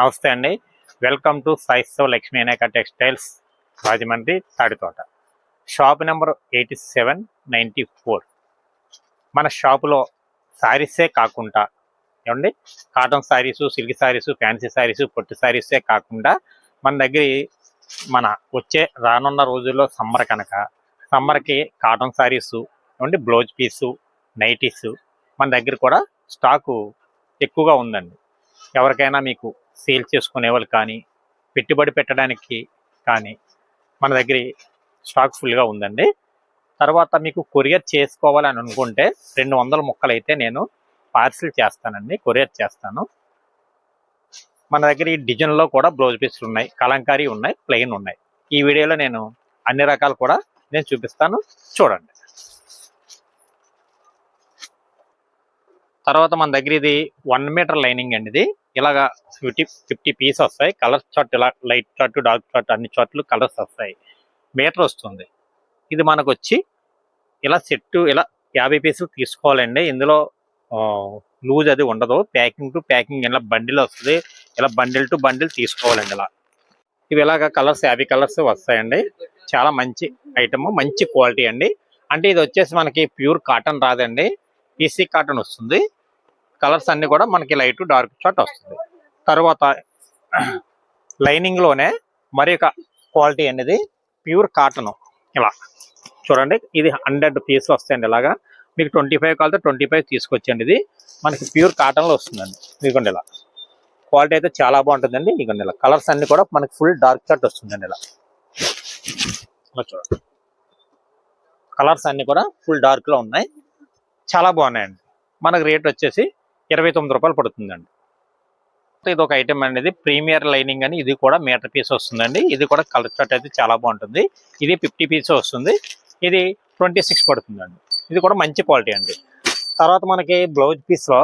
నమస్తే అండి. Welcome to సైస్తో లక్ష్మీ అనేక textiles Rajahmundry Taditota. Shop number eighty seven ninety four. మన షాపులో శారీసే కాకుండా ఏమండి? Cotton saris silk saris fancy saris పొట్టి శారీసే కాకుండా మన దగ్గర మన వచ్చే రానున్న రోజుల్లో సమ్మర్ కనుక సమ్మర్కి కాటన్ శారీసు ఏమండి? బ్లౌజ్ పీసు నైటీసు మన దగ్గర కూడా స్టాకు ఎక్కువగా ఉందండి. ఎవరికైనా మీకు సేల్ చేసుకునే వాళ్ళు కానీ పెట్టుబడి పెట్టడానికి కానీ మన దగ్గర స్టాక్ ఫుల్గా ఉందండి. తర్వాత మీకు కొరియర్ చేసుకోవాలని అనుకుంటే రెండు వందల ముక్కలు అయితే నేను పార్సిల్ చేస్తానండి కొరియర్ చేస్తాను. మన దగ్గర ఈ డిజైన్లో కూడా బ్లౌజ్ పీసులు ఉన్నాయి కలంకారీ ఉన్నాయి ప్లెయిన్ ఉన్నాయి. ఈ వీడియోలో నేను అన్ని రకాలు కూడా నేను చూపిస్తాను చూడండి. తర్వాత మన దగ్గర ఇది వన్ మీటర్ లైనింగ్ అండి ఇది. ఇలాగా ఫిఫ్టీ ఫిఫ్టీ పీస్ వస్తాయి. కలర్ చార్ట్ ఇలా లైట్ చార్ట్ డార్క్ చార్ట్ అన్ని చార్ట్లు కలర్స్ వస్తాయి. మీటర్ వస్తుంది. ఇది మనకు వచ్చి ఇలా సెట్ ఇలా యాభై పీసులు తీసుకోవాలండి. ఇందులో లూజ్ అది ఉండదు. ప్యాకింగ్ టు ప్యాకింగ్ ఇలా బండిల్ వస్తుంది. ఇలా బండిల్ టు బండిల్ తీసుకోవాలండి ఇలా. ఇవి ఇలాగ కలర్స్ యాభై కలర్స్ వస్తాయండి. చాలా మంచి ఐటమ్ మంచి క్వాలిటీ అండి. అంటే ఇది వచ్చేసి మనకి ప్యూర్ కాటన్ రాదండి. ఈసీ కాటన్ వస్తుంది. కలర్స్ అన్ని కూడా మనకి లైట్ డార్క్ షార్ట్ వస్తుంది. తర్వాత లైనింగ్లోనే మరి ఒక క్వాలిటీ అనేది ప్యూర్ కాటన్ ఇలా చూడండి ఇది హండ్రెడ్ పీసులు వస్తాయండి ఇలాగా. మీకు ట్వంటీ ఫైవ్ కావాలంటే ట్వంటీ ఫైవ్ తీసుకొచ్చండి ఇది. మనకి ప్యూర్ కాటన్లో వస్తుందండి. ఇదిగోండి ఇలా. క్వాలిటీ అయితే చాలా బాగుంటుందండి. ఇదిగోండి ఇలా. కలర్స్ అన్ని కూడా మనకి ఫుల్ డార్క్ షార్ట్ వస్తుందండి ఇలా. చూడండి. కలర్స్ అన్ని కూడా ఫుల్ డార్క్లో ఉన్నాయి. చాలా బాగున్నాయండి. మనకు రేట్ వచ్చేసి ఇరవై తొమ్మిది రూపాయలు పడుతుందండి. ఇది ఒక ఐటమ్ అనేది ప్రీమియర్ లైనింగ్ అని ఇది కూడా మీటర్ పీస్ వస్తుందండి. ఇది కూడా కలర్ చార్ట్ అయితే చాలా బాగుంటుంది. ఇది ఫిఫ్టీ పీస్ వస్తుంది. ఇది ట్వంటీ సిక్స్ పడుతుందండి. ఇది కూడా మంచి క్వాలిటీ అండి. తర్వాత మనకి బ్లౌజ్ పీస్లో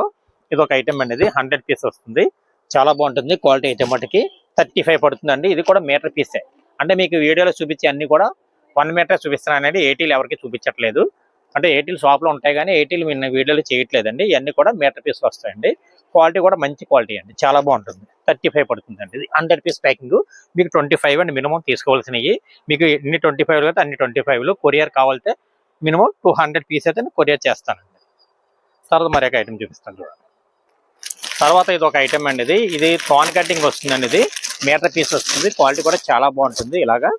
ఇది ఒక ఐటమ్ అనేది హండ్రెడ్ పీస్ వస్తుంది. చాలా బాగుంటుంది. క్వాలిటీ ఐటమ్ మటుకి థర్టీ ఫైవ్ పడుతుందండి. ఇది కూడా మీటర్ పీసే అంటే మీకు వీడియోలో చూపించే అన్ని కూడా వన్ మీటర్ చూపిస్తున్నాను అనేది ఎయిటీలు ఎవరికి చూపించట్లేదు. అంటే ఎయిటీలు షాప్లో ఉంటాయి కానీ ఎయిటీలు మీ వీడియోలో చేయట్లేదండి. ఇవన్నీ కూడా మీటర్ పీస్ వస్తాయండి. క్వాలిటీ కూడా మంచి క్వాలిటీ అండి. చాలా బాగుంటుంది. థర్టీ ఫైవ్ పడుతుందండి ఇది. Hundred piece packing. మీకు ట్వంటీ ఫైవ్ అండి మినిమం తీసుకోవాల్సినవి. మీకు ఎన్ని ట్వంటీ ఫైవ్ అయితే అన్ని ట్వంటీ ఫైవ్లు. కొరియర్ కావాలంటే మినిమం టూ హండ్రెడ్ పీస్ అయితే కొరియర్ చేస్తానండి. తర్వాత మరి ఒక ఐటమ్ చూపిస్తాను చూడండి. తర్వాత ఇది ఒక ఐటమ్ అండి ఇది. ఇది థాన్ కటింగ్ వస్తుందండి ఇది. మీటర్ పీస్ వస్తుంది. క్వాలిటీ కూడా చాలా బాగుంటుంది. ఇలాగా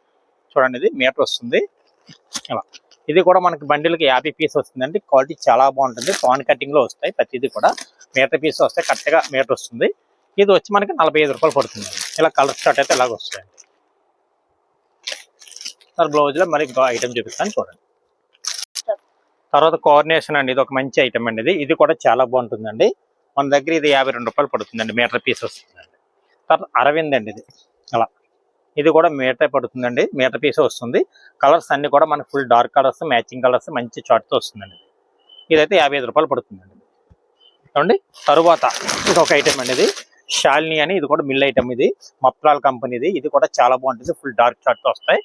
చూడండి ఇది. మీటర్ వస్తుంది. ఇలా. ఇది కూడా మనకి బండిలకి యాభై పీస్ వస్తుందండి. క్వాలిటీ చాలా బాగుంటుంది. థాన్ కటింగ్లో వస్తాయి ప్రతిదీ కూడా. మీటర్ పీస్ వస్తే కరెక్ట్గా మీటర్ వస్తుంది. ఇది వచ్చి మనకి నలభై ఐదు రూపాయలు పడుతుంది. ఇలా కలర్ షర్ట్ అయితే ఇలాగ వస్తాయండి. సార్ బ్లౌజ్లో మరి ఐటమ్ చూపిస్తాను చూడండి. తర్వాత కోఆర్డినేషన్ అండి ఇది ఒక మంచి ఐటమ్ అండి ఇది. ఇది కూడా చాలా బాగుంటుందండి. మన దగ్గర ఇది యాభై రెండు రూపాయలు పడుతుందండి మీటర్ పీస్ వస్తుందండి. తర్వాత అరవింద్ అండి ఇది. అలా. ఇది కూడా మీటర్ పడుతుందండి మీటర్ పీస్ వస్తుంది. కలర్స్ అన్ని కూడా మనకి full dark colours matching colours మంచి చాట్తో వస్తుందండి. ఇదైతే యాభై ఐదు రూపాయలు పడుతుందండి. ఏమండి తరువాత ఇది ఒక ఐటమ్ అండి ఇది. షాలిని అని ఇది కూడా మిల్ ఐటమ్ ఇది. మప్లాల్ కంపెనీది ఇది. కూడా చాలా బాగుంటుంది. ఫుల్ డార్క్ షార్ట్స్ వస్తాయి.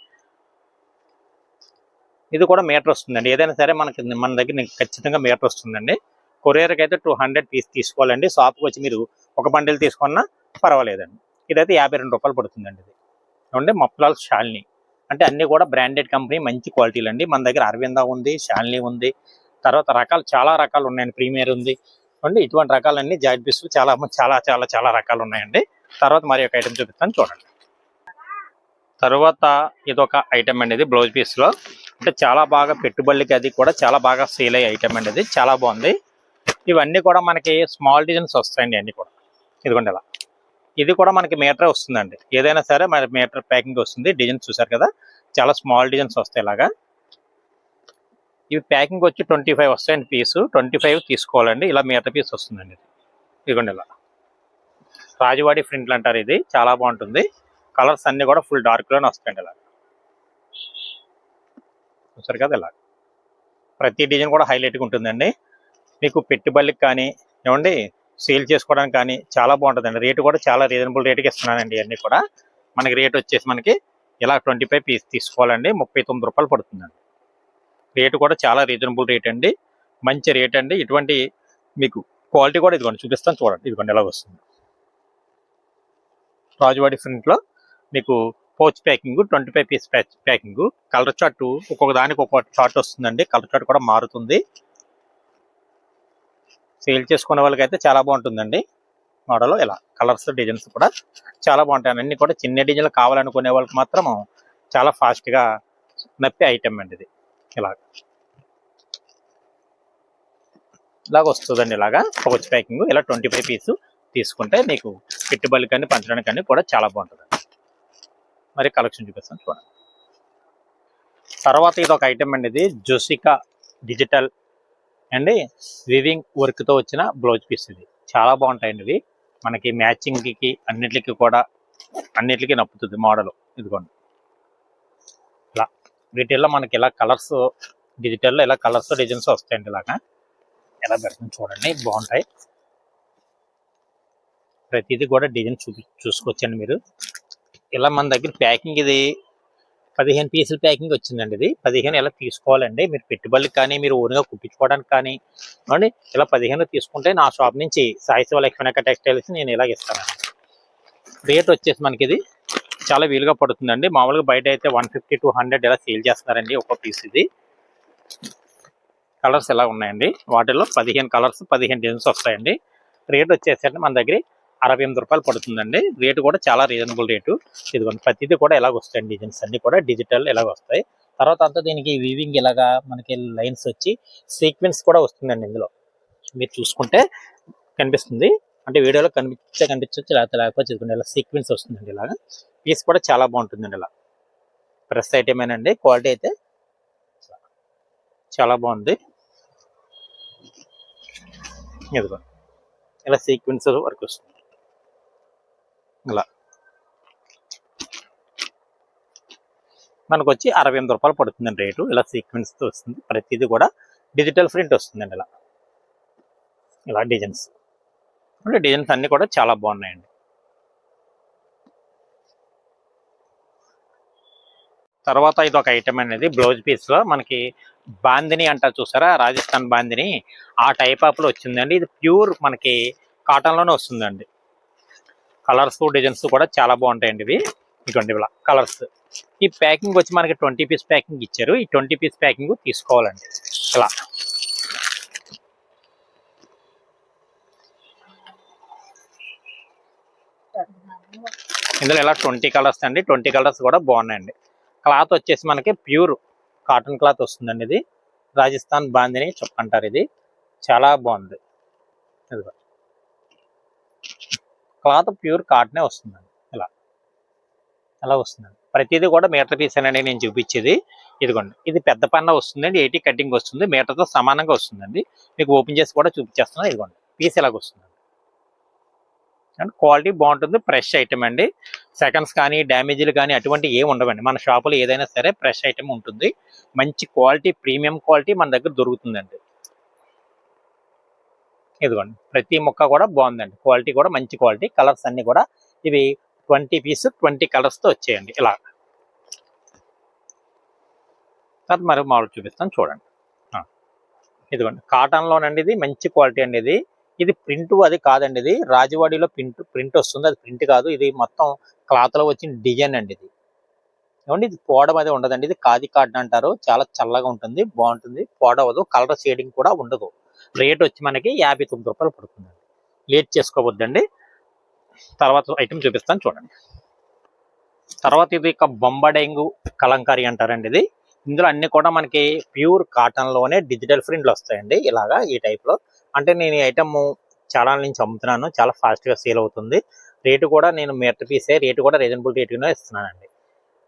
ఇది కూడా మీటర్ వస్తుందండి. ఏదైనా సరే మనకి మన దగ్గర ఖచ్చితంగా మీటర్ వస్తుందండి. కొరియర్కి అయితే టూ హండ్రెడ్ పీస్ తీసుకోవాలండి. షాప్కి వచ్చి మీరు ఒక బండిల్ తీసుకున్నా పర్వాలేదండి. ఇదైతే యాభై రెండు రూపాయలు పడుతుందండి ఇది. ఏమంటే మప్లాల్ షాలిని అంటే అన్ని కూడా బ్రాండెడ్ కంపెనీ మంచి క్వాలిటీలు అండి మన దగ్గర అరవింద ఉంది షాలిని ఉంది. తర్వాత రకాలు చాలా రకాలు ఉన్నాయండి. ప్రీమియర్ ఉంది. అండి ఇటువంటి రకాలన్నీ జాకెట్ పీసులు చాలా చాలా చాలా చాలా రకాలు ఉన్నాయండి. తర్వాత మరి ఒక ఐటెం చూపిస్తాను చూడండి. తర్వాత ఇదొక ఐటమ్ అండి ఇది బ్లౌజ్ పీస్లో అంటే చాలా బాగా పెట్టుబడికి అది కూడా చాలా బాగా సేల్ అయ్యే ఐటమ్ అండి ఇది. చాలా బాగుంది. ఇవన్నీ కూడా మనకి స్మాల్ డిజైన్స్ వస్తాయండి అన్నీ కూడా. ఇదిగోండి ఇలా. ఇది కూడా మనకి మీటర్ వస్తుందండి. ఏదైనా సరే మరి మీటర్ ప్యాకింగ్ వస్తుంది. డిజైన్స్ చూసారు కదా? చాలా స్మాల్ డిజైన్స్ వస్తాయి ఇలాగా. ఇవి ప్యాకింగ్ వచ్చి ట్వంటీ ఫైవ్ వస్తాయండి పీసు. ట్వంటీ ఫైవ్ తీసుకోవాలండి. ఇలా మిగతా పీస్ వస్తుందండి ఇది. ఇదిగోండి ఇలా. రాజవాడి ప్రింట్లు అంటారు ఇది. చాలా బాగుంటుంది. కలర్స్ అన్నీ కూడా ఫుల్ డార్క్లోనే వస్తాయండి ఇలా. చూసారు కదా ఇలా. ప్రతి డిజైన్ కూడా హైలైట్గా ఉంటుందండి. మీకు పెట్టుబడికి కానీ ఏమండి సేల్ చేసుకోవడానికి కానీ చాలా బాగుంటుందండి. రేటు కూడా చాలా రీజనబుల్ రేటుకి ఇస్తున్నానండి ఇవన్నీ కూడా. మనకి రేట్ వచ్చేసి మనకి ఇలా ట్వంటీ ఫైవ్ పీస్ తీసుకోవాలండి. ముప్పై తొమ్మిది రూపాయలు పడుతుందండి. రేటు కూడా చాలా రీజనబుల్ రేట్ అండి. మంచి రేట్ అండి. ఇటువంటి మీకు క్వాలిటీ కూడా ఇదిగోండి చూపిస్తాను చూడండి. ఇదిగోండి ఎలా వస్తుంది. రాజువాడి ప్రింట్లో మీకు pouch packing twenty five piece packing colour chart ఒక్కొక్క దానికి ఒక్కొక్క చార్ట్ వస్తుందండి. కలర్ చార్ట్ కూడా మారుతుంది. సేల్ చేసుకునే వాళ్ళకైతే చాలా బాగుంటుందండి. మోడల్ ఇలా కలర్స్ డిజైన్స్ కూడా చాలా బాగుంటాయి. అన్ని కూడా చిన్న డిజైన్లు కావాలనుకునే వాళ్ళకి మాత్రం చాలా ఫాస్ట్గా నప్పే ఐటమ్ అండి ఇది. ఇలాగ. ఇలాగ వస్తుందండి ఇలాగా. పౌచ్ ప్యాకింగ్ ఇలా ట్వంటీ ఫైవ్ పీస్ తీసుకుంటే మీకు పెట్టుబడి కానీ పంచడానికి కానీ కూడా చాలా బాగుంటుంది. మరి కలెక్షన్ చూపిస్తాను చూడండి. తర్వాత ఇది ఒక ఐటమ్ అండి ఇది. జోసికా డిజిటల్ అండి. వివింగ్ వర్క్తో వచ్చిన బ్లౌజ్ పీస్ ఇది. చాలా బాగుంటాయండి ఇవి. మనకి మ్యాచింగ్కి అన్నిటికీ కూడా అన్నిటికీ నప్పుతుంది మోడల్ ఇదిగోండి. వీటిల్లో మనకి ఇలా కలర్స్ డిజిటల్లో ఇలా కలర్స్ డిజైన్స్ వస్తాయండి ఇలాగా. ఎలా పెడుతుంది చూడండి బాగుంటాయి. ప్రతిదీ కూడా డిజైన్ చూ చూసుకోవచ్చండి మీరు. ఇలా మన దగ్గర ప్యాకింగ్ ఇది పదిహేను పీసుల ప్యాకింగ్ వచ్చిందండి ఇది. పదిహేను ఇలా తీసుకోవాలండి? మీరు పెట్టుబడులకు కానీ మీరు ఓన్గా కుట్టించుకోవడానికి కానీ. అండి ఇలా పదిహేను తీసుకుంటే నా షాప్ నుంచి సాయి శివ లక్ష్మణక టెక్స్టైల్స్ నేను ఇలాగ ఇస్తాను రేట్ వచ్చేసి మనకి ఇది చాలా వీలుగా పడుతుందండి. మామూలుగా బయట అయితే వన్ ఫిఫ్టీ టూ హండ్రెడ్ ఇలా సేల్ చేస్తున్నారండి ఒక పీస్ ఇది. కలర్స్ ఎలా ఉన్నాయండి? వాటిలో పదిహేను కలర్స్ పదిహేను డిజైన్స్ వస్తాయండి. రేట్ వచ్చేసరికి మన దగ్గర అరవై ఎనిమిది రూపాయలు పడుతుందండి. రేటు కూడా చాలా రీజనబుల్ రేటు. ఇదిగోండి ప్రతిదీ కూడా ఇలాగ వస్తాయండి డిజైన్స్ అన్ని కూడా. డిజిటల్ ఇలాగ వస్తాయి. తర్వాత అంతా దీనికి వీవింగ్ ఇలాగా మనకి లైన్స్ వచ్చి సీక్వెన్స్ కూడా వస్తుందండి ఇందులో. మీరు చూసుకుంటే కనిపిస్తుంది. అంటే వీడియోలో కనిపిస్తే కనిపించవచ్చు లేకపోతే లేకపోతే చూసుకోండి ఇలా సీక్వెన్స్ వస్తుందండి ఇలాగా. పీస్ కూడా చాలా బాగుంటుందండి ఇలా. ప్రెస్ ఐటమేనండి క్వాలిటీ అయితే చాలా బాగుంది. ఇదిగో ఇలా సీక్వెన్స్ వరకు వస్తుంది. ఇలా. మనకు వచ్చి అరవై ఎనిమిది రూపాయలు పడుతుందండి రేటు. ఇలా సీక్వెన్స్తో వస్తుంది. ప్రతిదీ కూడా డిజిటల్ ప్రింట్ వస్తుందండి ఇలా. ఇలా డిజైన్స్ అంటే డిజైన్స్ అన్నీ కూడా చాలా బాగున్నాయండి. తర్వాత ఇది ఒక ఐటమ్ అనేది బ్లౌజ్ పీస్లో మనకి బాందిని అంటారు చూసారా? రాజస్థాన్ బాందిని. ఆ టైప్ ఆఫ్లో వచ్చిందండి. ఇది ప్యూర్ మనకి కాటన్లోనే వస్తుందండి. కలర్స్ డిజైన్స్ కూడా చాలా బాగుంటాయండి ఇవి. ఇటువంటి ఇలా కలర్స్ ఈ ప్యాకింగ్ వచ్చి మనకి ట్వంటీ పీస్ ప్యాకింగ్ ఇచ్చారు. ఈ ట్వంటీ పీస్ ప్యాకింగ్ తీసుకోవాలండి. ఇలా. ఇందులో ఇలా ట్వంటీ కలర్స్ అండి. ట్వంటీ కలర్స్ కూడా బాగున్నాయండి. క్లాత్ వచ్చేసి మనకి ప్యూర్ కాటన్ క్లాత్ వస్తుందండి ఇది. రాజస్థాన్ బాందిని చెప్పంటారు ఇది. చాలా బాగుంది. ఇదిగో. క్లాత్ ప్యూర్ కాటనే వస్తుందండి. ఇలా. అలా వస్తుందండి. ప్రతిదీ కూడా మీటర్ పీస్ అనేది నేను చూపించేది. ఇదిగోండి. ఇది పెద్ద పన్న వస్తుందండి. ఎయిటీ కటింగ్ వస్తుంది. మీటర్తో సమానంగా వస్తుందండి. మీకు ఓపెన్ చేసి కూడా చూపించేస్తున్నాను ఇదిగోండి. పీస్ ఇలాగ వస్తుంది. అండ్ క్వాలిటీ బాగుంటుంది ఫ్రెష్ ఐటమ్ అండి. సెకండ్స్ కానీ డ్యామేజీలు కానీ అటువంటి ఏమి ఉండవండి. మన షాపులో ఏదైనా సరే ఫ్రెష్ ఐటమ్ ఉంటుంది. మంచి క్వాలిటీ ప్రీమియం క్వాలిటీ మన దగ్గర దొరుకుతుందండి. ఇదిగోండి ప్రతి మొక్క కూడా బాగుందండి. క్వాలిటీ కూడా మంచి క్వాలిటీ. కలర్స్ అన్నీ కూడా ఇవి ట్వంటీ పీస్ ట్వంటీ కలర్స్తో వచ్చేయండి. ఇలా. తర్వాత మరి మామూలు చూపిస్తాను చూడండి. ఇదిగోండి కాటన్లోనండి ఇది మంచి క్వాలిటీ అండి ఇది. ఇది ప్రింట్ అది కాదండి. ఇది రాజవాడిలో ప్రింట్ ప్రింట్ వస్తుంది. అది ప్రింట్ కాదు. ఇది మొత్తం క్లాత్లో వచ్చిన డిజైన్ అండి ఇది. ఏమండి? ఇది పోవడం అది ఉండదండి. ఇది కాది కార్డ్ అంటారు. చాలా చల్లగా ఉంటుంది. బాగుంటుంది. పోడవదు. కలర్ షేడింగ్ కూడా ఉండదు. రేట్ వచ్చి మనకి యాభై తొమ్మిది రూపాయలు పడుతుందండి. లేట్ చేసుకోవద్దండి. తర్వాత ఐటమ్ చూపిస్తాను చూడండి. తర్వాత ఇది ఒక బొంబడెంగు కలంకారీ అంటారండి ఇది. ఇందులో అన్ని కూడా మనకి ప్యూర్ కాటన్లోనే డిజిటల్ ప్రింట్లు వస్తాయండి. ఇలాగా ఈ టైప్లో అంటే నేను ఈ ఐటమ్ చాలా నుంచి అమ్ముతున్నాను. చాలా ఫాస్ట్గా సేల్ అవుతుంది. రేటు కూడా నేను మీటర్ పీసే రేటు కూడా రీజనబుల్ రేటుగానే ఇస్తున్నానండి.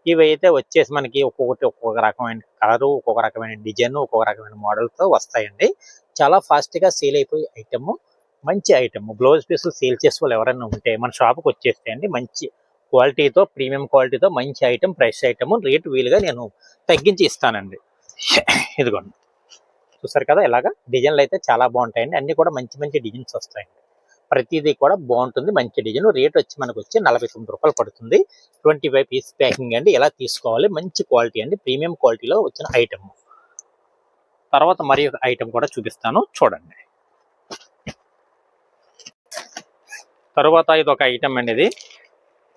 ఇవి అయితే వచ్చేసి మనకి ఒక్కొక్కటి ఒక్కొక్క రకమైన కలరు ఒక్కొక్క రకమైన డిజైన్ ఒక్కొక్క రకమైన మోడల్తో వస్తాయండి. చాలా ఫాస్ట్గా సేల్ అయిపోయే ఐటమ్ మంచి ఐటమ్ బ్లౌజ్ పీసులు సేల్ చేసే వాళ్ళు ఎవరైనా ఉంటే మన షాప్కి వచ్చేస్తాయండి మంచి క్వాలిటీతో ప్రీమియం క్వాలిటీతో మంచి ఐటమ్ ఫ్రెష్ ఐటమ్ రేటు వీలుగా నేను తగ్గించి ఇస్తానండి. ఇదిగోండి. చూసారు కదా ఇలాగా డిజైన్లు అయితే చాలా బాగుంటాయండి. అన్ని కూడా మంచి మంచి డిజైన్స్ వస్తాయండి. ప్రతిదీ కూడా బాగుంటుంది మంచి డిజైన్. రేట్ వచ్చి మనకు వచ్చి నలభై తొమ్మిది రూపాయలు పడుతుంది. ట్వంటీ ఫైవ్ పీస్ ప్యాకింగ్ అండి. ఎలా తీసుకోవాలి? మంచి క్వాలిటీ అండి. ప్రీమియం క్వాలిటీలో వచ్చిన ఐటమ్ తర్వాత మరి ఒక ఐటమ్ కూడా చూపిస్తాను. చూడండి. తర్వాత ఇది ఒక ఐటమ్ అండి ఇది.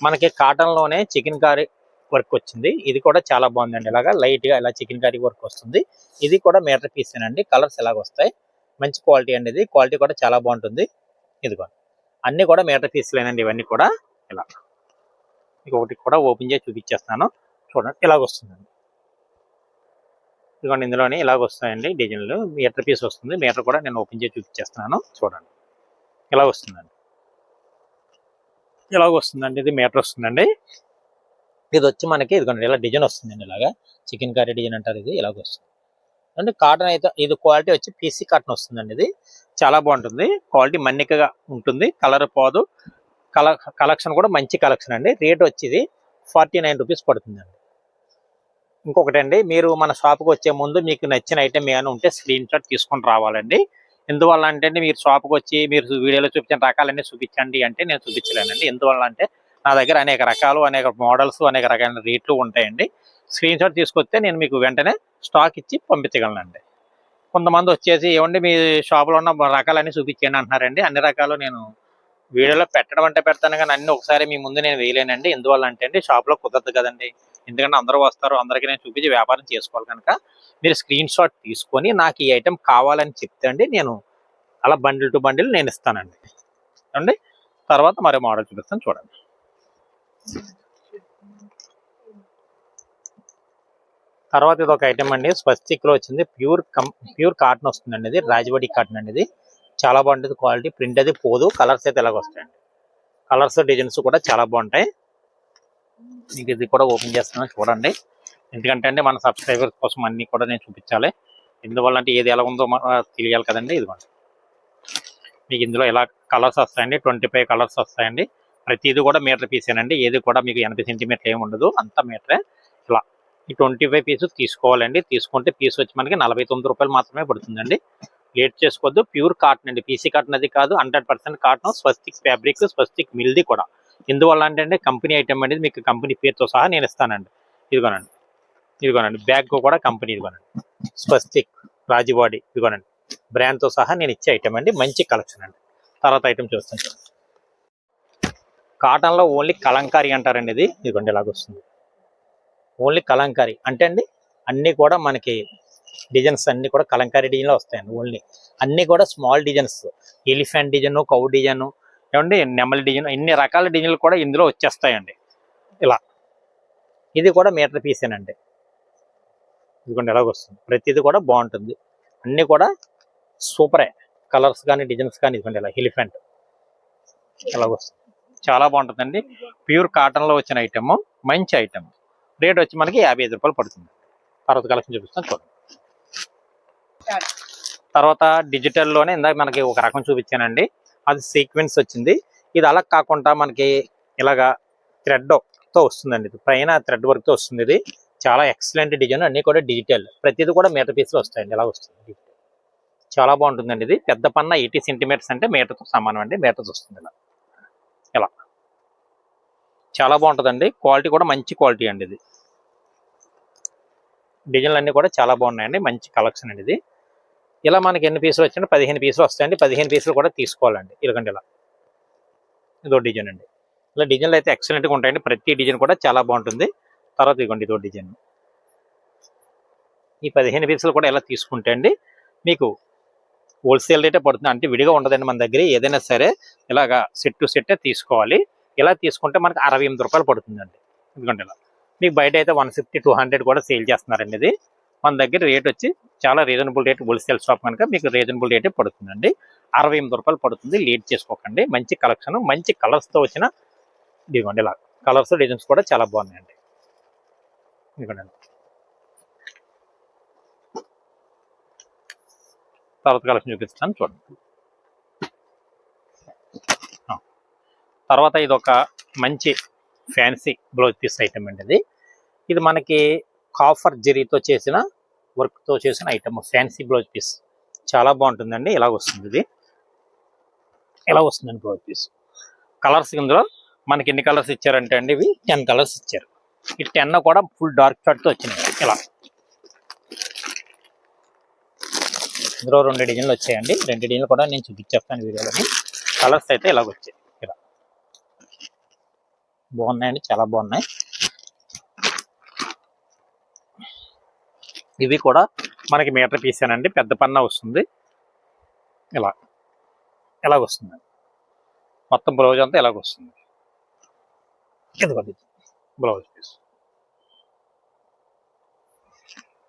మనకి కాటన్లోనే చికెన్ కర్రీ వర్క్ వచ్చింది. ఇది కూడా చాలా బాగుందండి. ఇలాగా లైట్గా ఇలా చికెన్ కర్రీ వర్క్ వస్తుంది. ఇది కూడా మీటర్ పీసే అండి కలర్స్ ఇలాగ వస్తాయి. మంచి క్వాలిటీ అండి ఇది. క్వాలిటీ కూడా చాలా బాగుంటుంది. ఇదిగో. అన్నీ కూడా మీటర్ పీస్లేనండి ఇవన్నీ కూడా. ఇలా. ఇంకొకటి ఒకటి కూడా ఓపెన్ చేసి చూపించేస్తాను. చూడండి. ఇలాగ వస్తుందండి. ఇదిగోండి. ఇందులోనే ఇలాగ వస్తాయండి డిజైన్లు మీటర్ పీస్ వస్తుంది. మీటర్ కూడా నేను ఓపెన్ చేసి చూపించేస్తున్నాను. చూడండి. ఇలా వస్తుందండి. ఇలాగ వస్తుందండి. ఇది మీటర్ వస్తుందండి. ఇది వచ్చి మనకి ఇదిగోండి ఇలా డిజైన్ వస్తుందండి ఇలాగా. చికెన్ కర్రీ డిజైన్ అంటారు ఇది ఇలాగ వస్తుంది. అంటే కాటన్ అయితే ఇది క్వాలిటీ వచ్చి పీసీ కాటన్ వస్తుందండి ఇది. చాలా బాగుంటుంది. క్వాలిటీ మన్నికగా ఉంటుంది. కలర్ పోదు. కల కలెక్షన్ కూడా మంచి కలెక్షన్ అండి. రేట్ వచ్చి ఇది ఫార్టీ నైన్ రూపీస్ పడుతుందండి. ఇంకొకటి అండి మీరు మన షాప్కి వచ్చే ముందు మీకు నచ్చిన ఐటెం ఏమైనా ఉంటే స్క్రీన్ షాట్ తీసుకొని రావాలండి. ఎందువల్ల అంటే మీరు షాప్కి వచ్చి మీరు వీడియోలో చూపించిన రకాలన్నీ చూపించండి అంటే నేను చూపించలేనండి. ఎందువల్ల అంటే నా దగ్గర అనేక రకాలు అనేక మోడల్స్ అనేక రకాల రేట్లు ఉంటాయండి. స్క్రీన్ షాట్ తీసుకొస్తే నేను మీకు వెంటనే స్టాక్ ఇచ్చి పంపించగలనండి. కొంతమంది వచ్చేసి ఏమండి మీ షాప్లో ఉన్న రకాలన్నీ చూపించండి అంటున్నారండి. అన్ని రకాలు నేను వీడియోలో పెట్టడం అంటే పెడతాను కానీ అన్ని ఒకసారి మీ ముందు నేను వేయలేనండి. ఎందువల్ల అంటే అండి షాప్లో కుదరదు కదండి. ఎందుకంటే అందరూ వస్తారు అందరికీ నేను చూపించి వ్యాపారం చేసుకోవాలి కనుక మీరు స్క్రీన్ షాట్ తీసుకొని నాకు ఈ ఐటెం కావాలని చెప్తే అండి నేను అలా బండిల్ టు బండిల్ నేను ఇస్తానండి. అండి తర్వాత మరో మోడల్ చూపిస్తాను చూడండి. తర్వాత ఇది ఒక ఐటమ్ అండి. స్వస్తిక్లో వచ్చింది. ప్యూర్ కం ప్యూర్ కాటన్ వస్తుందండి ఇది. రాజవాడి కాటన్ అండి ఇది. చాలా బాగుంటుంది క్వాలిటీ. ప్రింట్ అది పోదు. కలర్స్ అయితే ఇలాగ వస్తాయండి. కలర్స్ డిజైన్స్ కూడా చాలా బాగుంటాయి. మీకు ఇది కూడా ఓపెన్ చేస్తున్నాను. చూడండి. ఎందుకంటే అండి మన సబ్స్క్రైబర్స్ కోసం అన్ని కూడా నేను చూపించాలి. ఎందువల్ల అంటే ఏది ఎలా ఉందో తెలియాలి కదండి. ఇదిగోండి. మీకు ఇందులో ఎలా కలర్స్ వస్తాయండి? ట్వంటీ ఫైవ్ కలర్స్ వస్తాయండి. ప్రతిది కూడా మీటర్ పీసేనండి ఏది కూడా మీకు ఎనభై సెంటీమీటర్ ఏమి ఉండదు. అంత మీటరే. ఇలా ఈ ట్వంటీ ఫైవ్ పీస్ తీసుకోవాలండి. తీసుకుంటే పీస్ వచ్చి మనకి నలభై తొమ్మిది రూపాయలు మాత్రమే పడుతుందండి. లేట్ చేసుకోవద్దు. ప్యూర్ కాటన్ అండి. పీసీ కాటన్ అది కాదు. Hundred percent cotton Swastik fabric Swastik మిల్ది కూడా. ఎందువల్ల అంటే అండి కంపెనీ ఐటమ్ అనేది మీకు కంపెనీ పేరుతో సహా నేను ఇస్తానండి. ఇదిగోనండి. ఇదిగోనండి. బ్యాగ్ కూడా కంపెనీ ఇదిగోనండి. స్వస్తిక్ రాజీవాడి ఇదిగోనండి. బ్రాండ్తో సహా నేను ఇచ్చే ఐటమ్ అండి. మంచి కలెక్షన్ అండి. తర్వాత ఐటమ్ చూస్తాను. కాటన్లో ఓన్లీ కలంకారీ అంటారండి ఇది. ఇదిగోండి ఇలాగ వస్తుంది. ఓన్లీ కలంకారీ. అంటే అండి అన్నీ కూడా మనకి డిజైన్స్ అన్నీ కూడా కలంకారీ డిజైన్లో వస్తాయండి ఓన్లీ. అన్నీ కూడా small designs. Elephant design cow design ఏమండి నెమలి డిజైన్ ఇన్ని రకాల డిజైన్లు కూడా ఇందులో వచ్చేస్తాయండి. ఇలా. ఇది కూడా మీటర్ పీసేనండి. ఇదిగోండి ఎలాగ వస్తుంది. ప్రతిది కూడా బాగుంటుంది. అన్నీ కూడా సూపరే. కలర్స్ కానీ డిజైన్స్ కానీ ఇదిగోండి ఇలా ఎలిఫెంట్. ఇలాగొస్తుంది చాలా బాగుంటుందండి. ప్యూర్ కాటన్లో వచ్చిన ఐటమ్ మంచి ఐటమ్. రేట్ వచ్చి మనకి యాభై ఐదు రూపాయలు పడుతుంది. తర్వాత కలెక్షన్ చూపిస్తాను చూడండి. తర్వాత డిజిటల్లోనే ఇందాక మనకి ఒక రకం చూపించానండి. అది సీక్వెన్స్ వచ్చింది. ఇది అలా కాకుండా మనకి ఇలాగా థ్రెడ్తో వస్తుందండి. ఇది పైన థ్రెడ్ వర్క్తో వస్తుంది ఇది. చాలా ఎక్సలెంట్ డిజైన్ అన్ని కూడా డిజిటల్. ప్రతిది కూడా మీటర్ పీస్లో వస్తాయండి. ఇలా వస్తుంది చాలా బాగుంటుందండి ఇది. పెద్ద పన్న ఎయిటీ సెంటీమీటర్స్ అంటే మీటర్తో సమానం అండి. మీటర్ వస్తుంది ఇలా. ఇలా చాలా బాగుంటుందండి. క్వాలిటీ కూడా మంచి క్వాలిటీ అండి ఇది. డిజైన్లు అన్నీ కూడా చాలా బాగున్నాయండి. మంచి కలెక్షన్ అండి ఇది. ఇలా మనకి ఎన్ని పీసులు వచ్చినా పదిహేను పీసులు వస్తాయండి. పదిహేను పీసులు కూడా తీసుకోవాలండి. ఇలాగండి ఇలా. ఇదో డిజైన్ అండి. ఇలా డిజైన్లు అయితే ఎక్సలెంట్గా ఉంటాయండి. ప్రతి డిజైన్ కూడా చాలా బాగుంటుంది. తర్వాత ఇదిగోండి ఇదో డిజైన్. ఈ పదిహేను పీసులు కూడా ఎలా తీసుకుంటే అండి మీకు హోల్సేల్ రేటే పడుతుంది. అంటే విడిగా ఉండదండి మన దగ్గర. ఏదైనా సరే ఇలాగా సెట్ టు సెట్టే తీసుకోవాలి. ఇలా తీసుకుంటే మనకు అరవై ఎనిమిది రూపాయలు పడుతుందండి. ఎందుకంటే ఇలా. మీకు బయట అయితే వన్ ఫిఫ్టీ టూ హండ్రెడ్ కూడా సేల్ చేస్తున్నారండి ఇది. మన దగ్గర రేట్ వచ్చి చాలా రీజనబుల్ రేట్ హోల్సేల్ షాప్ కనుక మీకు రీజనబుల్ రేటే పడుతుందండి. అరవై ఎనిమిది రూపాయలు పడుతుంది. లేట్ చేసుకోకండి. మంచి కలెక్షన్ మంచి కలర్స్తో వచ్చిన ఇదిగోండి ఇలా. కలర్స్ డిజైన్స్ కూడా చాలా బాగున్నాయండి. ఇదిగోండి. తర్వాత కలెక్షన్ చూపిస్తాను చూడండి. తర్వాత ఇది ఒక మంచి ఫ్యాన్సీ బ్లౌజ్ పీస్ ఐటమ్ అండి ఇది. ఇది మనకి కాఫర్ జరీతో చేసిన వర్క్తో చేసిన ఐటమ్ ఫ్యాన్సీ బ్లౌజ్ పీస్. చాలా బాగుంటుందండి. ఇలా వస్తుంది ఇది. ఇలా వస్తుందండి బ్లౌజ్ పీస్. కలర్స్ ఇందులో మనకి ఎన్ని కలర్స్ ఇచ్చారంటే అండి ఇవి టెన్ కలర్స్ ఇచ్చారు. ఈ టెన్ కూడా ఫుల్ డార్క్ షార్ట్తో వచ్చినాయి. ఇలా. ఇందులో రెండు డిజైన్లు వచ్చాయండి. రెండు డిజైన్లు కూడా నేను చూపించేస్తాను వీడియోలోని కలర్స్ అయితే ఇలాగ వచ్చాయి. ఇలా బాగున్నాయండి. చాలా బాగున్నాయి. ఇవి కూడా మనకి మీటర్ పీసేనండి పెద్ద పన్న వస్తుంది. ఇలా. ఇలాగ వస్తుంది. మొత్తం బ్లౌజ్ అంతా ఇలాగ వస్తుంది. ఇదిగోండి. బ్లౌజ్ పీస్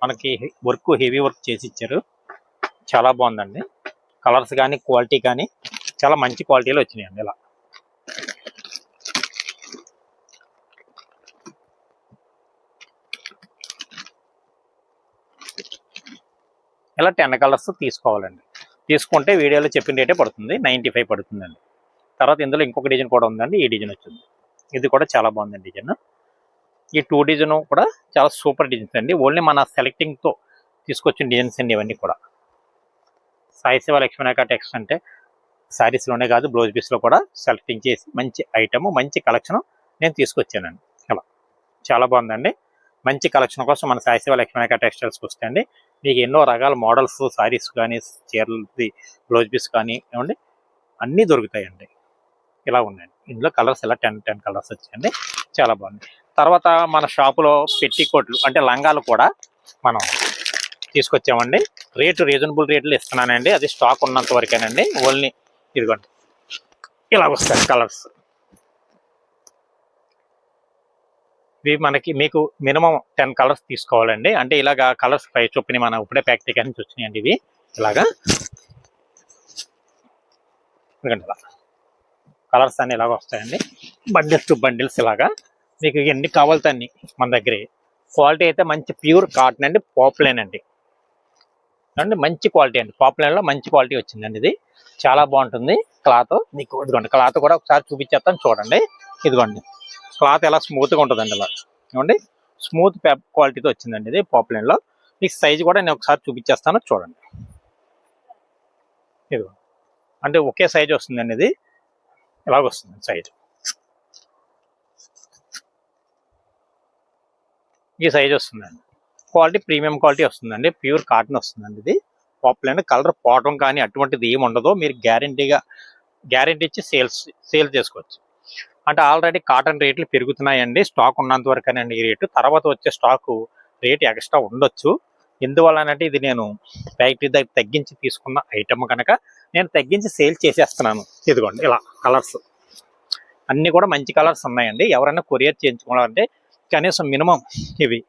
మనకి వర్క్ హెవీ వర్క్ చేసి ఇచ్చారు. చాలా బాగుందండి. కలర్స్ కానీ క్వాలిటీ కానీ చాలా మంచి క్వాలిటీలో వచ్చినాయండి ఇలా. ఇలా టెన్ కలర్స్ తీసుకోవాలండి. తీసుకుంటే వీడియోలో చెప్పిన రేటే పడుతుంది. నైంటీ ఫైవ్ పడుతుందండి. తర్వాత ఇందులో ఇంకొక డిజైన్ కూడా ఉందండి. ఈ డిజైన్ వచ్చింది. ఇది కూడా చాలా బాగుందండి డిజైన్ ఈ టూ డిజైన్ కూడా చాలా సూపర్ డిజైన్స్ అండి. ఓన్లీ మన సెలెక్టింగ్తో తీసుకొచ్చిన డిజైన్స్ అండి ఇవన్నీ కూడా. సాయి శివ లక్ష్మీనాక టెక్స్ట్ అంటే శారీస్లోనే కాదు బ్లౌజ్ పీస్లో కూడా సెలెక్టింగ్ చేసి మంచి ఐటమ్ మంచి కలెక్షన్ నేను తీసుకొచ్చానండి. అలా. చాలా బాగుందండి. మంచి కలెక్షన్ కోసం మన సాయి శివ లక్ష్మీనాక టెక్స్టైల్స్కి వస్తాయండి మీకు ఎన్నో రకాల మోడల్స్ సారీస్ కానీ చీరలది బ్లౌజ్ పీస్ కానీ ఏమండి అన్నీ దొరుకుతాయండి. ఇలా ఉన్నాయండి. ఇందులో కలర్స్ ఇలా టెన్ టెన్ కలర్స్ వచ్చాయండి. చాలా బాగుంది. తర్వాత మన షాపులో పెట్టి కోట్లు అంటే లంగాలు కూడా మనం తీసుకొచ్చామండి. రేటు రీజనబుల్ రేట్లు ఇస్తున్నానండి. అది స్టాక్ ఉన్నంత వరకేనండి. ఓన్లీ ఇదిగోండి. ఇలా వస్తాయి కలర్స్. ఇవి మనకి మీకు మినిమం టెన్ కలర్స్ తీసుకోవాలండి. అంటే ఇలాగా కలర్స్ పై చొప్పిని మనం ఇప్పుడే ప్యాకెట్ నుంచి వచ్చినాయండి ఇవి. ఇలాగా. కలర్స్ అన్ని ఇలాగ వస్తాయండి. బండిల్స్ టు బండిల్స్ ఇలాగా. మీకు ఎన్ని కావాలితే అన్ని మన దగ్గర. క్వాలిటీ అయితే మంచి ప్యూర్ కాటన్ అండి. పాపులైన్ అండి అండి మంచి క్వాలిటీ అండి. పాపులైన్లో మంచి క్వాలిటీ వచ్చిందండి ఇది. చాలా బాగుంటుంది క్లాత్. మీకు ఇదిగోండి క్లాత్ కూడా ఒకసారి చూపించేస్తాను చూడండి. ఇదిగోండి క్లాత్ ఎలా స్మూత్గా ఉంటుందండి ఇలా. ఇవ్వండి స్మూత్ క్వాలిటీతో వచ్చిందండి ఇది పాపులైన్లో మీకు సైజ్ కూడా నేను ఒకసారి చూపించేస్తాను చూడండి. ఇదిగో అంటే ఒకే సైజ్ వస్తుందండి ఇది. ఇలాగ వస్తుంది సైజ్ ఈ సైజ్ వస్తుందండి. క్వాలిటీ ప్రీమియం క్వాలిటీ వస్తుందండి. ప్యూర్ కాటన్ వస్తుందండి ఇది. పాపులర్ కలర్ పోవటం కానీ అటువంటిది ఏమి ఉండదు. మీరు గ్యారంటీగా గ్యారంటీ ఇచ్చి సేల్స్ సేల్ చేసుకోవచ్చు. అంటే ఆల్రెడీ కాటన్ రేట్లు పెరుగుతున్నాయండి. స్టాక్ ఉన్నంత వరకేనండి ఈ రేటు. తర్వాత వచ్చే స్టాకు రేట్ ఎక్స్ట్రా ఉండొచ్చు. ఎందువల్లనంటే ఇది నేను ఫ్యాక్టరీ దగ్గర తగ్గించి తీసుకున్న ఐటమ్ కనుక నేను తగ్గించి సేల్ చేసేస్తున్నాను. ఇదిగోండి ఇలా కలర్స్. అన్నీ కూడా మంచి కలర్స్ ఉన్నాయండి. ఎవరైనా కొరియర్ చేయించుకోవాలంటే కనీసం మినిమం ఇవి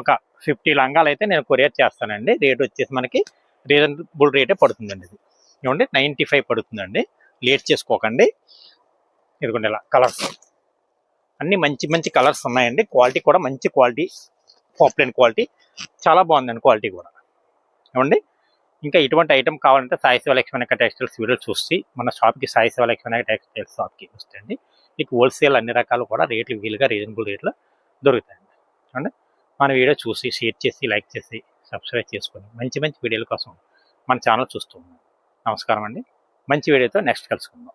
ఒక ఫిఫ్టీ లంగాలు అయితే నేను కొరియర్ చేస్తానండి. రేట్ వచ్చేసి మనకి రీజనబుల్ రేటే పడుతుందండి ఇది. ఏమండి నైంటీ ఫైవ్ పడుతుందండి. లేట్ చేసుకోకండి. ఇదిగోండి ఇలా కలర్స్ అన్ని మంచి మంచి కలర్స్ ఉన్నాయండి. క్వాలిటీ కూడా మంచి క్వాలిటీ పాపులర్ క్వాలిటీ చాలా బాగుందండి క్వాలిటీ కూడా. ఏమండి ఇంకా ఇటువంటి ఐటమ్ కావాలంటే సాయి శివ లక్ష్మణ టెక్స్టైల్స్ వీడియో చూసి మన షాప్కి సాయి శివ లక్ష్మణ టెక్స్టైల్స్ షాప్కి అండి మీకు హోల్సేల్ అన్ని రకాలు కూడా రేట్లు వీలుగా రీజనబుల్ రేట్లో దొరుకుతాయండి. అంటే మన వీడియో చూసి షేర్ చేసి లైక్ చేసి సబ్స్క్రైబ్ చేసుకొని మంచి మంచి వీడియోల కోసం మన ఛానల్ చూస్తూ ఉన్నాం నమస్కారం అండి. మంచి వీడియోతో నెక్స్ట్ కలుసుకుందాం.